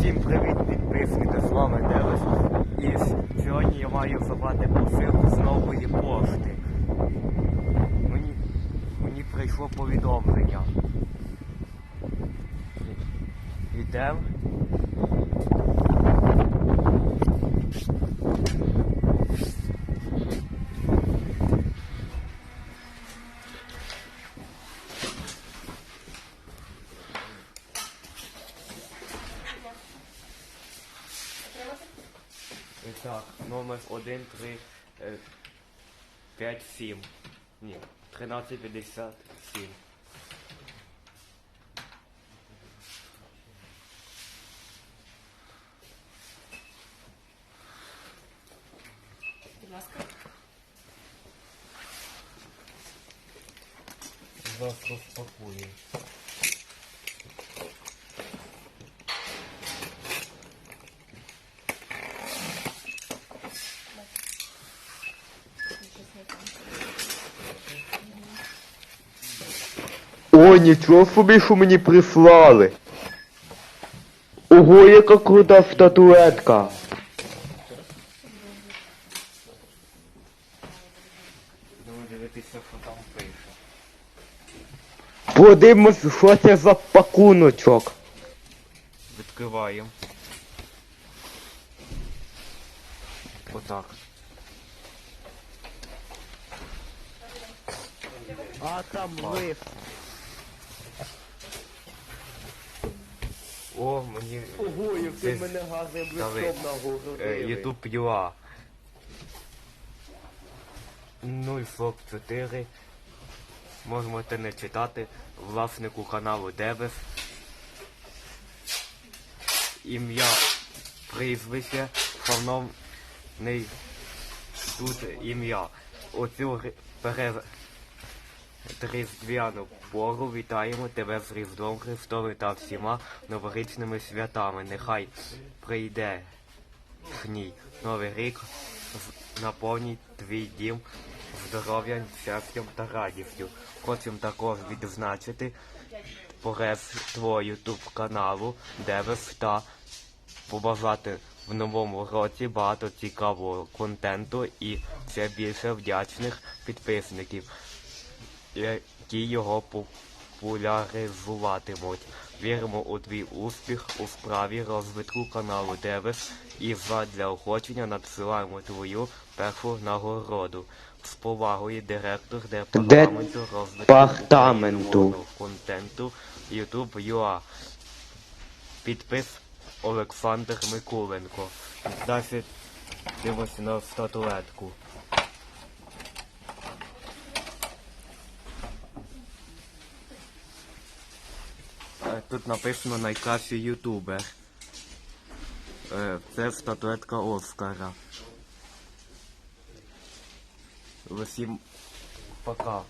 Всім привіт, підписники, з вами Девис. І сьогодні я маю забрати посилку з нової пошти. Мені, мені прийшло повідомлення. Ідем. Так, номер 1, 3, 5, 7. Ні, 1357. Будь ласка. Зараз розпакую. О, нічого собі, що мені прислали. Ого, яка крута статуетка. Дивитися, що там пише. Подивимось, що це за пакуночок. Відкриваємо. Отак. А там лист. О, мені Ого, як Це- мене гарним листом нагородили. YouTube UA 044 Можете не читати власнику каналу Девес. Ім'я, прізвище, шановний тут ім'я. Оцю пере... Різдвяну пору вітаємо тебе з Різдвом Христовим та всіма новорічними святами. Нехай прийде гній. Новий рік наповнить твій дім здоров'ям, щастям та радістю. Хочемо також відзначити порез твого ютуб каналу Девес та побажати в новому році багато цікавого контенту і ще більше вдячних підписників, які його популяризуватимуть. Віримо у твій успіх у справі розвитку каналу Девес і задля охочення надсилаємо твою першу нагороду. З повагою директор департаменту розвитку контенту YouTube.ua. Підпис Олександр Миколенко. Далі дивимося на статуетку. Тут написано найкращий ютубер. Е, Це статуетка Оскара. Усім пока.